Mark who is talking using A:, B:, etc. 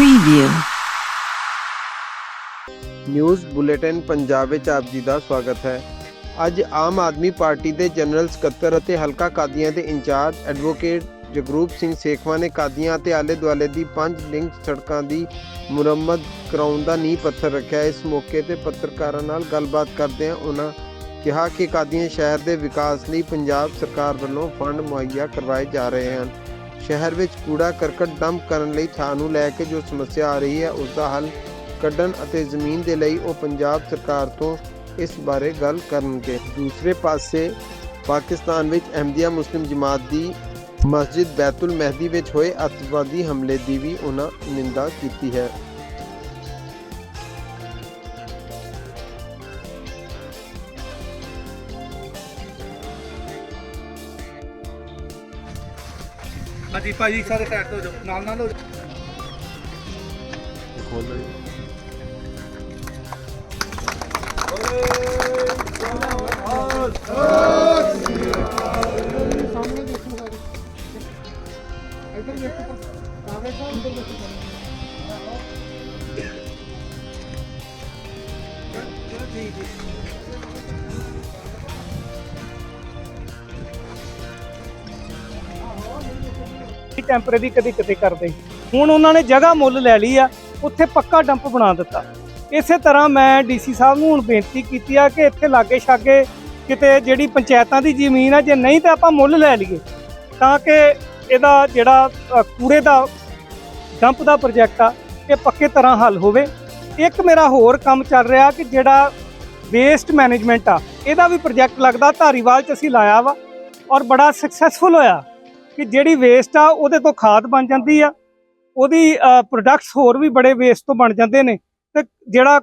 A: Preview news bulletin Punjab ਵਿੱਚ ਆਪ ਜੀ ਦਾ ਸਵਾਗਤ ਹੈ। ਅੱਜ ਆਮ ਆਦਮੀ ਪਾਰਟੀ ਦੇ ਜਨਰਲ ਸਕੱਤਰ ਅਤੇ ਹਲਕਾ ਕਾਦੀਆਂ ਦੇ in charge advocate Jagroop Singh Sekhwan ਨੇ ਕਾਦੀਆਂ ਅਤੇ ਆਲੇ ਦੁਆਲੇ ਦੀ ਪੰਜ ਲਿੰਕ ਸੜਕਾਂ ਦੀ ਮੁਰੰਮਤ ਕਰਾਉਣ ਦਾ ਨੀਂਹ ਪੱਥਰ ਰੱਖਿਆ। ਇਸ ਮੌਕੇ ਤੇ ਪੱਤਰਕਾਰਾਂ ਨਾਲ ਗੱਲਬਾਤ ਕਰਦਿਆਂ ਉਹਨਾਂ ਕਿਹਾ ਕਿ ਕਾਦੀਆਂ ਸ਼ਹਿਰ ਦੇ ਵਿਕਾਸ ਲਈ ਪੰਜਾਬ ਸਰਕਾਰ ਵੱਲੋਂ ਫੰਡ ਮੁਹੱਈਆ ਕਰਵਾਏ ਜਾ ਰਹੇ ਹਨ। ਸ਼ਹਿਰ ਵਿੱਚ ਕੂੜਾ ਕਰਕਟ ਡੰਪ ਕਰਨ ਲਈ ਥਾਂ ਨੂੰ ਲੈ ਕੇ ਜੋ ਸਮੱਸਿਆ ਆ ਰਹੀ ਹੈ, ਉਸ ਦਾ ਹੱਲ ਕੱਢਣ ਅਤੇ ਜ਼ਮੀਨ ਦੇ ਲਈ ਉਹ ਪੰਜਾਬ ਸਰਕਾਰ ਤੋਂ ਇਸ ਬਾਰੇ ਗੱਲ ਕਰਨਗੇ। ਦੂਸਰੇ ਪਾਸੇ ਪਾਕਿਸਤਾਨ ਵਿੱਚ ਅਹਿਮਦੀਆ ਮੁਸਲਿਮ ਜਮਾਤ ਦੀ ਮਸਜਿਦ ਬੈਤੁਲ ਮਹਿਦੀ ਵਿੱਚ ਹੋਏ ਅੱਤਵਾਦੀ ਹਮਲੇ ਦੀ ਵੀ ਉਹਨਾਂ ਨਿੰਦਾ ਕੀਤੀ ਹੈ।
B: ਹਾਂਜੀ, ਭਾਜੀ, ਸਾਰੇ ਸਾਈਡ ਤੋਂ ਹੋ ਜਾਓ। ਨਾਲ ਨਾਲ ਹੋ ਜਾਓ।
C: ਸਾਹਮਣੇ ਦੇਖੋ ਸਾਰੇ ਇੱਧਰ ਦੇਖੋ ਕਾਵੇ ਸਾਹਿਬ ਇੱਧਰ ਦੇਖੋ
D: ਟੈਂਪਰੇਰੀ ਕਦੇ ਕਿਤੇ ਕਰਦੇ ਹੁਣ ਉਹਨਾਂ ਨੇ ਜਗ੍ਹਾ ਮੁੱਲ ਲੈ ਲਈ ਆ, ਉੱਥੇ ਪੱਕਾ ਡੰਪ ਬਣਾ ਦਿੱਤਾ। ਇਸੇ ਤਰ੍ਹਾਂ ਮੈਂ ਡੀਸੀ ਸਾਹਿਬ ਨੂੰ ਹੁਣ ਬੇਨਤੀ ਕੀਤੀ ਆ ਕਿ ਇੱਥੇ ਲਾਗੇ ਛਾਗੇ ਕਿਤੇ ਜਿਹੜੀ ਪੰਚਾਇਤਾਂ ਦੀ ਜ਼ਮੀਨ ਆ, ਜੇ ਨਹੀਂ ਤਾਂ ਆਪਾਂ ਮੁੱਲ ਲੈ ਲਈਏ। ਤਾਂ ਕਿ ਇਹਦਾ ਜਿਹੜਾ ਕੂੜੇ ਦਾ ਡੰਪ ਦਾ ਪ੍ਰੋਜੈਕਟ ਆ, ਇਹ ਪੱਕੇ ਤਰ੍ਹਾਂ ਹੱਲ ਹੋਵੇ। ਇੱਕ ਮੇਰਾ ਹੋਰ ਕੰਮ ਚੱਲ ਰਿਹਾ ਕਿ ਜਿਹੜਾ ਵੇਸਟ ਮੈਨੇਜਮੈਂਟ ਆ, ਇਹਦਾ ਵੀ ਪ੍ਰੋਜੈਕਟ ਲੱਗਦਾ। ਧਾਰੀਵਾਲ ਚ ਅਸੀਂ ਲਾਇਆ ਵਾ ਔਰ ਬੜਾ ਸਕਸੈਸਫੁਲ ਹੋਇਆ। ਕਿ ਜਿਹੜੀ ਵੇਸਟ ਆ ਉਹਦੇ ਤੋਂ ਖਾਦ ਬਣ ਜਾਂਦੀ ਆ, ਉਹਦੀ ਪ੍ਰੋਡਕਟਸ ਹੋਰ ਵੀ ਬੜੇ ਵੇਸਟ ਤੋਂ ਬਣ ਜਾਂਦੇ ਨੇ ਤੇ ਜਿਹੜਾ